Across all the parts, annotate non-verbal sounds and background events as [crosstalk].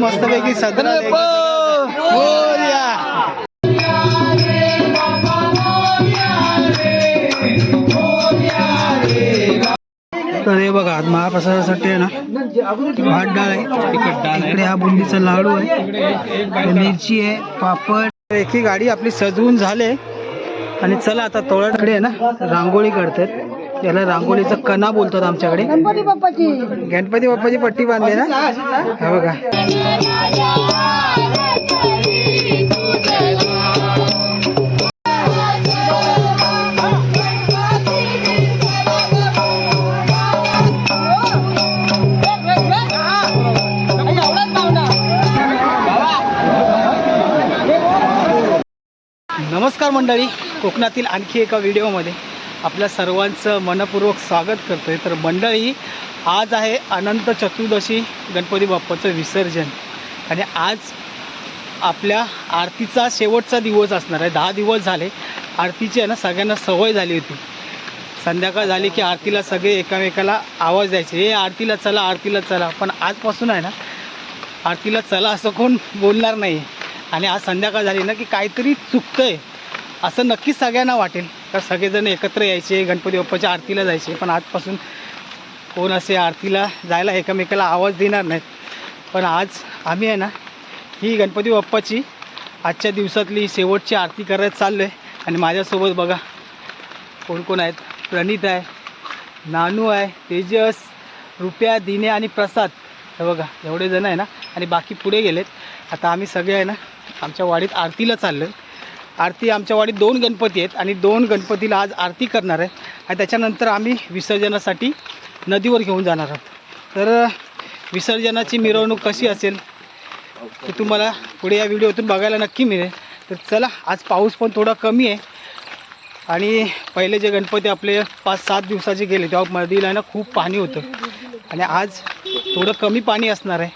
मस्तपैकी सदरा मोरया तर हे बघा महाप्रसादासाठी आहे ना भात डाळ आहे तिखट डाळ इकडे हा बुंदीचा लाडू आहे मिरची आहे पापड. एकी गाडी आपली सजवून झाले. आणि चला आता तोळाकडे आहे ना रांगोळी काढतात. याला रांगोळीचा कणा बोलतात आमच्याकडे. गणपती बाप्पाची. गणपती बाप्पाची पट्टी बांधली ना? हा बघा. नमस्कार मंडळी कोकणातील आणखी एका व्हिडिओमध्ये. आपल्या सर्वांचं मनपूर्वक स्वागत करतो आहे तर मंडळी आज आहे अनंत चतुर्दशी गणपती बाप्पाचं विसर्जन. आणि आज आपल्या आरतीचा शेवटचा दिवस असणार आहे. दहा दिवस झाले. आरतीची आहे ना सगळ्यांना सवय झाली होती. संध्याकाळ झाली की आरतीला सगळे एकामेकाला आवाज द्यायचे. हे आरतीला चला आरतीला चला. पण आजपासून आहे ना आरतीला चला असं कोण बोलणार नाही आणि आज संध्याकाळ झाली ना की काहीतरी चुकतं आहे असं नक्कीच सगळ्यांना वाटेल. तर सगळेजण एकत्र यायचे गणपती बाप्पाच्या आरतीला जायचे पण आजपासून कोण असे आरतीला जायला एकमेकाला आवाज देणार नाहीत. पण आज आम्ही आहे ना ही गणपती बाप्पाची आजच्या दिवसातली शेवटची आरती करायला चाललो आहे आणि माझ्यासोबत बघा कोण कोण आहेत? प्रणित आहे नानू आहे तेजस रुपया दिने आणि प्रसाद. हे बघा एवढे जण आहे ना. आणि बाकी पुढे गेलेत. आता आम्ही सगळे आहे ना आमच्या वाडीत आरतीला चाललो आहे आरती आमच्या वाडीत दोन गणपती आहेत आणि दोन गणपतीला आज आरती करणार आहे. आणि त्याच्यानंतर आम्ही विसर्जनासाठी नदीवर घेऊन जाणार आहोत. तर विसर्जनाची मिरवणूक कशी असेल ते तुम्हाला पुढे या व्हिडिओतून बघायला नक्की मिळेल. तर चला आज पाऊस पण थोडा कमी आहे. आणि पहिले जे गणपती आपले पाच सात दिवसाचे गेले तेव्हा नदीला ना खूप पाणी होतं. आणि आज थोडं कमी पाणी असणार आहे.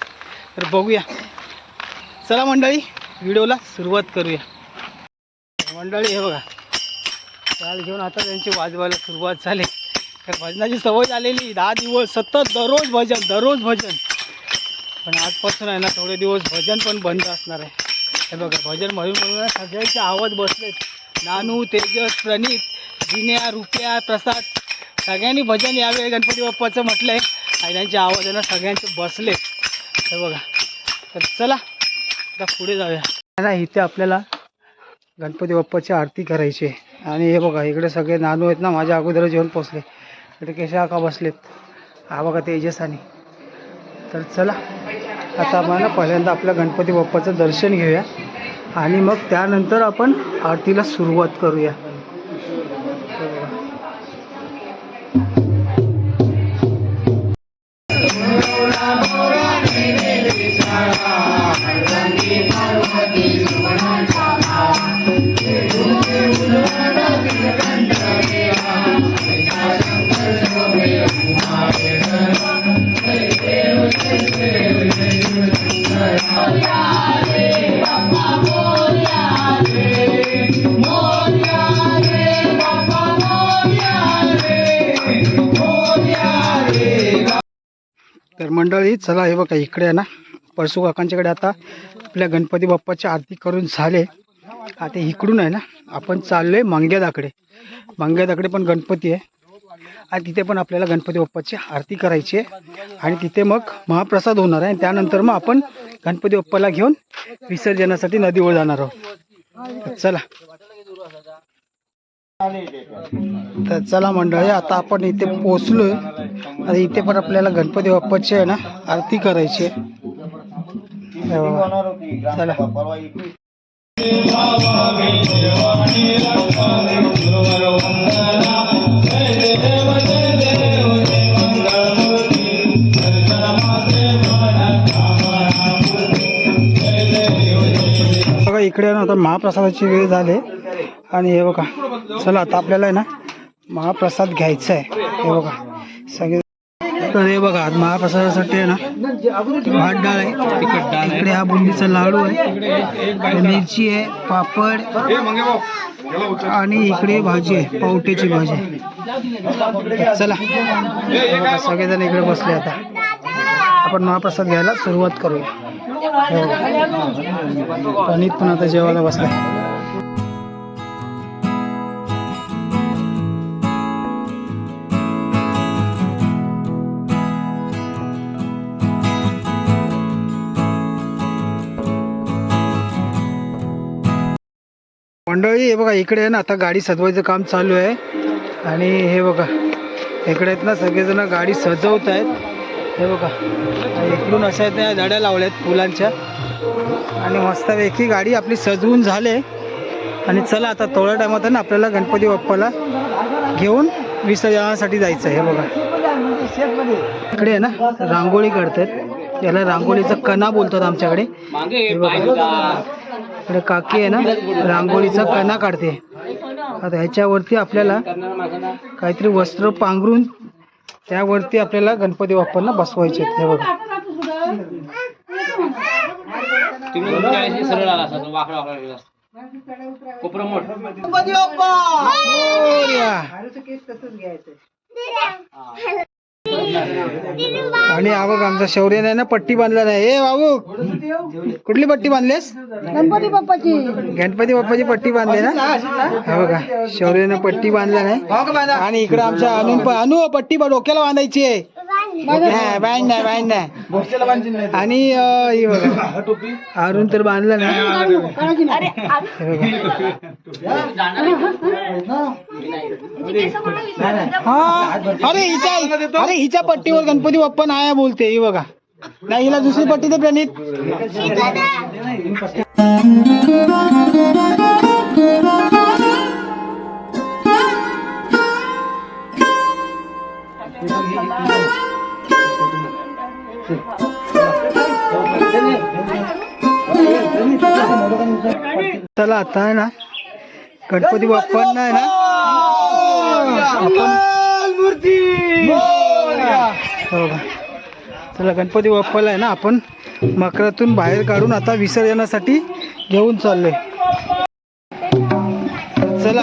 तर बघूया. चला मंडळी व्हिडिओला सुरुवात करूया. मंडळी हे बघा. चाल घेऊन आता त्यांची वाजवायला सुरुवात झाली. तर भजनाची सवय झालेली. दहा दिवस सतत दररोज भजन दररोज भजन. पण आजपासून आहे ना थोडे दिवस भजन पण बंद असणार आहे. हे बघा भजन म्हणून म्हणून सगळ्यांचे आवाज बसलेत. नानू तेजस प्रणित दिन्या रुपया प्रसाद. सगळ्यांनी भजन यावे. गणपती बाप्पाचं म्हटलं आहे आणि त्यांचे आवाज आहे ना सगळ्यांचे बसलेत. हे बघा. तर चला आता पुढे जाऊया. इथे आपल्याला गणपती बाप्पाची आरती करायची. आहे आणि हे बघा इकडे सगळे नानू आहेत ना माझ्या अगोदर जेवण पोचले इकडे केशा का बसलेत. हा बघा तेजस तर चला आता आम्हाला पहिल्यांदा आपल्या गणपती बाप्पाचं दर्शन घेऊया. आणि मग त्यानंतर आपण आरतीला सुरुवात करूया. तर मंडळी चला हे बघा इकडे आहे ना परसू काकांच्याकडे आता आपल्या गणपती बाप्पाची आरती करून झाले. आता इकडून आहे ना आपण चाललो आहे मांग्यादाकडे. मांग्यादाकडे पण गणपती आहे. आणि तिथे पण आपल्याला गणपती बाप्पाची आरती करायची आहे. आणि तिथे मग महाप्रसाद होणार आहे. आणि त्यानंतर मग आपण गणपती बाप्पाला घेऊन विसर्जनासाठी नदीवर जाणार आहोत. चला. तर चला मंडळी आता आपण इथे पोचलो आणि इथे पण आपल्याला गणपती बाप्पाची आहे ना आरती करायची आहे. चला. बघा इकडे ना आता महाप्रसादाची वेळ झाली. आणि हे बघा चला आता आपल्याला आहे ना महाप्रसाद घ्यायचा आहे. हे बघा सगळे तर हे बघा महाप्रसादासाठी आहे ना भात डाळ आहे. डाळ इकडे हा बुंदीचा लाडू आहे. मिरची आहे पापड आणि इकडे भाजी आहे पावट्याची भाजी तर चला. हे सगळेजण इकडे बसले आता. आपण महाप्रसाद घ्यायला सुरुवात करूया. प्रणित पण आता जेवायला बसला मंडळी हे बघा इकडे आहे ना आता गाडी सजवायचं काम चालू आहे. आणि हे बघा इकडे आहेत ना सगळेजण गाडी सजवत आहेत. हे बघा इकडून अशा त्या झाड्या लावल्या आहेत फुलांच्या. आणि मस्तपैकी गाडी आपली सजवून झाले. आणि चला आता थोड्या टायमात आहे ना आपल्याला गणपती बाप्पाला घेऊन विसर्जनासाठी जायचं आहे हे बघा. इकडे आहे ना रांगोळी काढतात याला रांगोळीचा कणा बोलतात आमच्याकडे. इकडे काकी आहे ना रांगोळीचा कणा काढते. आता ह्याच्यावरती आपल्याला काहीतरी वस्त्र पांघरून त्यावरती आपल्याला गणपती बाप्पांना बसवायचे आहेत. हे बघा. तुम्ही तुमच्या आणि बघ आमचा शौर्याने ना पट्टी बांधला नाही. ए बाबू कुठली पट्टी बांधलीस? गणपती बाप्पाची. गणपती बाप्पाची पट्टी बांधली ना? हा बघा शौर्याने पट्टी बांधला नाही. आणि इकडे आमच्या अनु अनु पट्टी डोक्याला बांधायची आहे. नाही बांध नाही बांध नाही आणि अं, हे बघा. [laughs] अरुण तर बांधला हे हा. अरे हिच्या अरे हिच्या पट्टीवर गणपती बाप्पा नाही बोलते ही बघा. नाही हिला दुसरी पट्टी दे प्रणित. चला आता आहे ना. गणपती बाप्पांना आहे ना? आपण हो का? चला गणपती बाप्पाला आहे ना आपण मकरातून बाहेर काढून आता विसर्जनासाठी घेऊन चाललोय. चला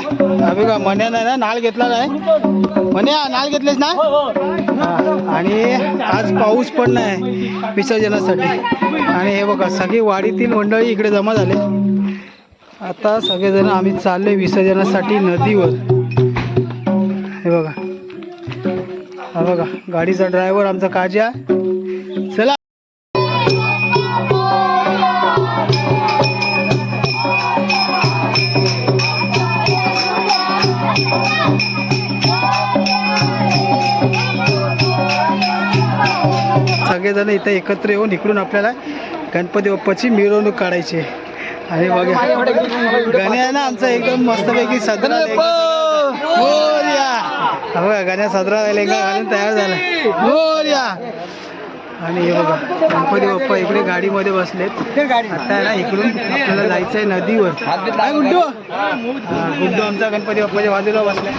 बघा मन्यानं आहे ना नाळ घेतला नाही मन्या नाळ घेतलेस ना? आणि आज पाऊस पण नाही विसर्जनासाठी. आणि हे बघा सगळी वाडीतील मंडळी इकडे जमा झाले. आता सगळेजण आम्ही चालले विसर्जनासाठी नदीवर. हे बघा. हा बघा गाडीचा ड्रायव्हर आमचा काजा चला. सगळेजण इथं एकत्र येऊन इकडून आपल्याला गणपती बाप्पाची मिरवणूक काढायची आहे. आणि बघा गण्या आहे ना आमचा एकदम मस्तपैकी सदरा मोरया हा बघा गण्या सदरा लेंगा घालून तयार मोरया आणि हे बघा गणपती बाप्पा इकडे गाडीमध्ये बसलेत आता ना इकडून आपल्याला जायचंय नदीवर काय गुड्डू हा, गुड्डू आमचा गणपती बाप्पाच्या बाजूला बसलाय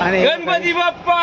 आणि गणपती बाप्पा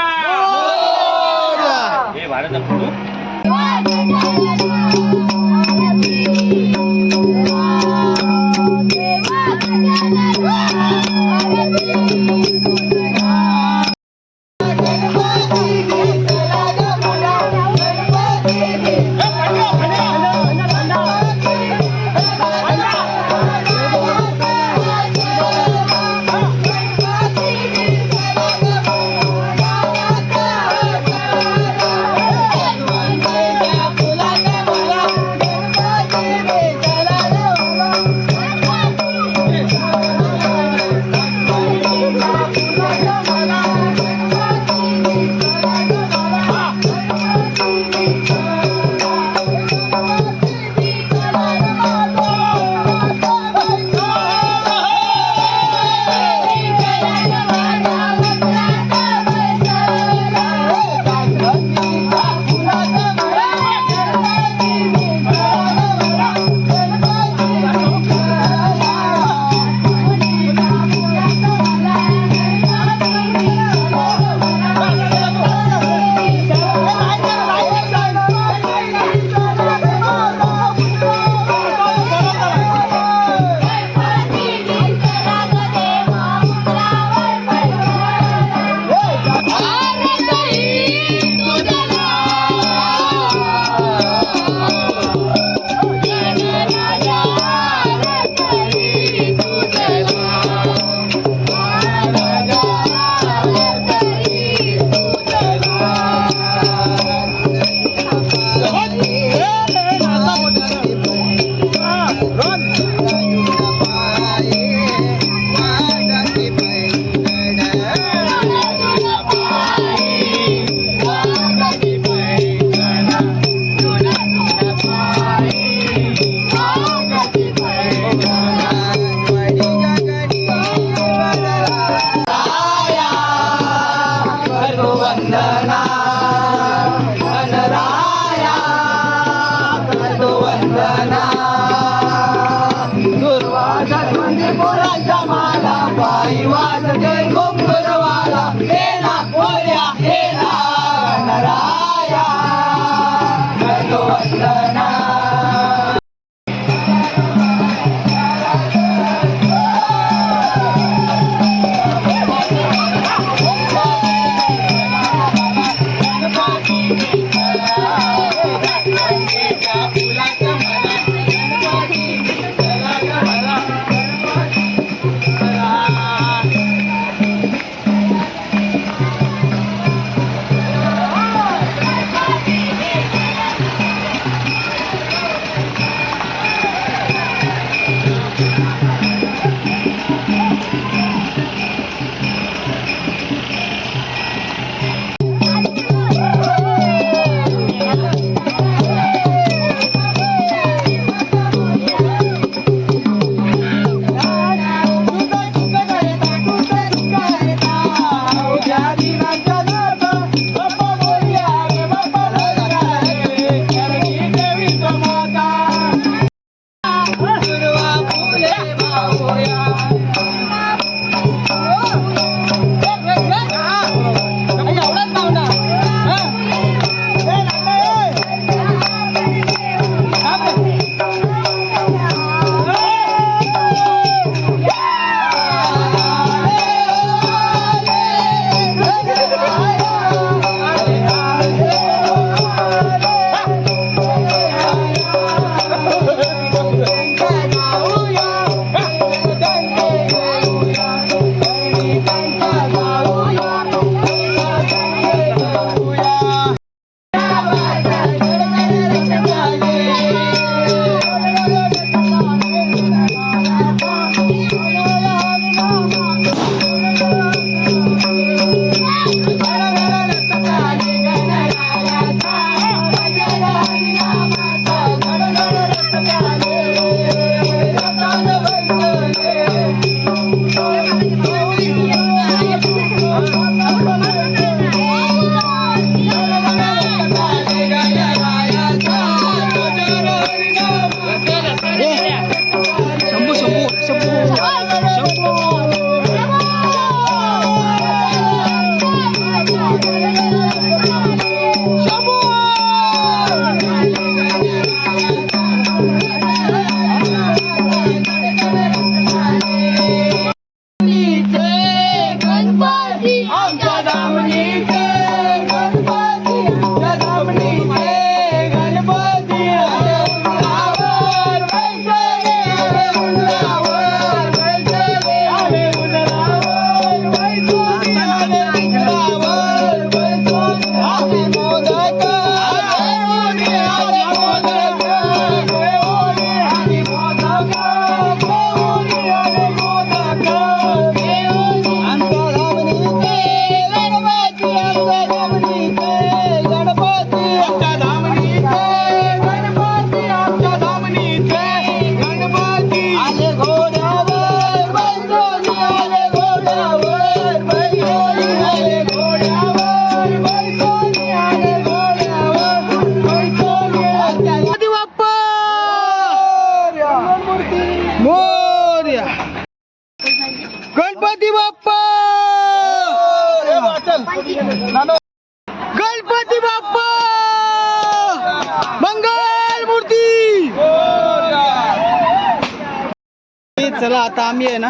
चला आता आम्ही आहे ना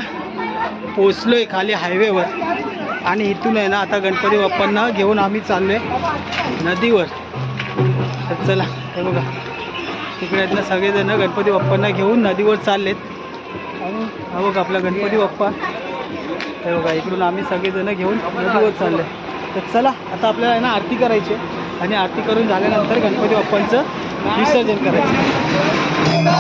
पोचलोय खाली हायवेवर आणि इथून आहे ना आता गणपती बाप्पांना घेऊन आम्ही चाललोय नदीवर. तर चला हे बघा. तिकडे आहेत ना सगळेजण गणपती बाप्पांना घेऊन नदीवर चाललेत. हा बघा आपला गणपती बाप्पा. हे बघा इकडून आम्ही सगळेजण घेऊन नदीवर चालले तर चला आता आपल्याला आहे ना आरती करायची आहे. आणि आरती करून झाल्यानंतर गणपती बाप्पांचं विसर्जन करायचं.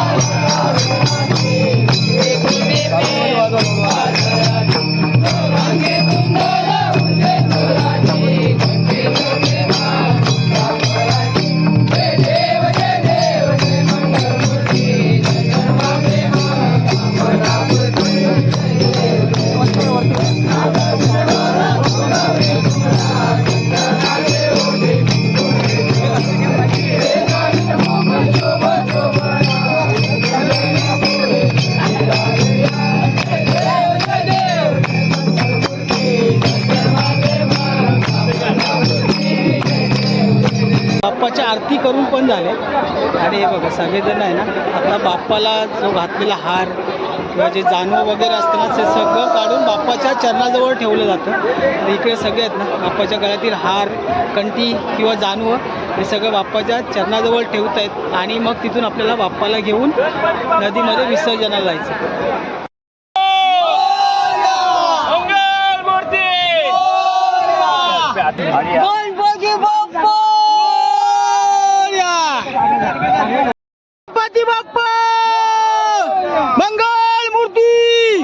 आता बाप्पाला जो घातलेला हार किंवा जे जानवं वगैरे असताना ते सगळं काढून बाप्पाच्या चरणाजवळ ठेवलं जातं. आणि इकडे सगळे आहेत ना बाप्पाच्या गळ्यातील हार कंठी किंवा जानवं हे सगळं बाप्पाच्या चरणाजवळ ठेवत आहेत आणि मग तिथून आपल्याला बाप्पाला घेऊन नदीमध्ये विसर्जनाला जायचं गणपती बाप्पा गणपती बाप्पा मंगल मूर्ती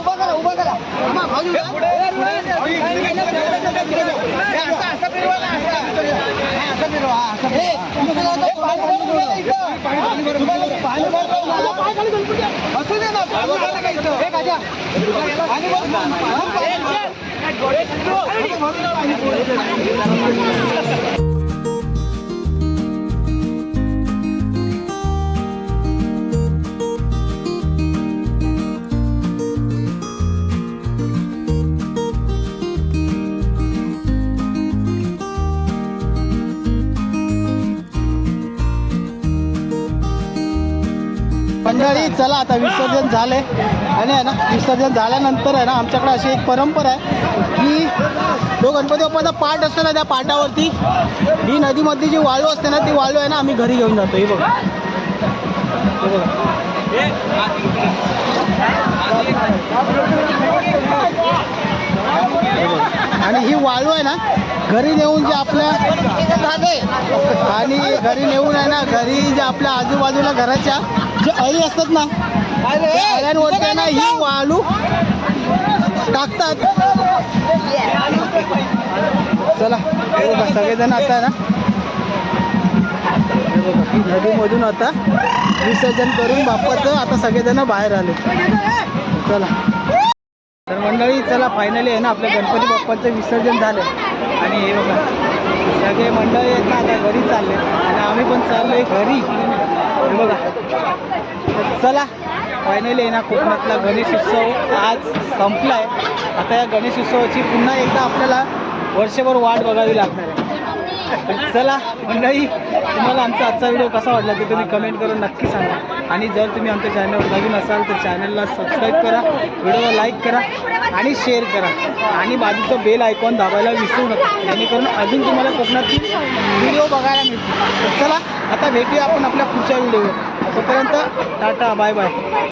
उभा करा उभा पाणी मंडळी चला आता विसर्जन झाले. आणि आहे ना विसर्जन झाल्यानंतर आहे ना आमच्याकडे अशी एक परंपरा आहे की जो गणपती बाप्पाचा पाठ असतो ना त्या पाटावरती ही नदीमधली जी वाळू असते ना ती वाळू आहे ना आम्ही घरी घेऊन जातो. ही हे बघा. हे बघा. आणि ही वाळू आहे ना घरी नेऊन जे आपल्या आणि घरी नेऊन आहे ना घरी जे आपल्या आजूबाजूला घराच्या जे अळी असतात ना अळ्यांवरती ना ही वाळू टाकतात. चला बघा सगळेजण आता ना नदीमधून आता विसर्जन करून बाप्पाचं आता सगळेजण बाहेर आले. चला. तर मंडळी चला फायनली आहे ना आपल्या गणपती बाप्पाचं विसर्जन झालं आणि हे बघा सगळे मंडळी आहेत ना आता घरी चालले. आणि आम्ही पण चाललोय घरी. बघा. चला फायनली आहे ना कोकणातला गणेश उत्सव आज संपला आहे आता या गणेश उत्सवाची पुन्हा एकदा आपल्याला वर्षभर वाट बघावी लागणार आहे. चला मंडळी तुम्हाला आमचा आजचा व्हिडिओ कसा वाटला ते तुम्ही कमेंट करून नक्की सांगा. आणि जर तुम्ही आमच्या चॅनलवर नवीन असाल तर चॅनलला सबस्क्राईब करा व्हिडिओला लाईक करा आणि शेअर करा. आणि बाजूचं बेल आयकॉन दाबायला विसरू नका. जेणेकरून अजून तुम्हाला कोकणातील व्हिडिओ बघायला मिळतील. चला आता भेटूया आपण आपल्या पुढच्या व्हिडिओवर तोपर्यंत टाटा बाय बाय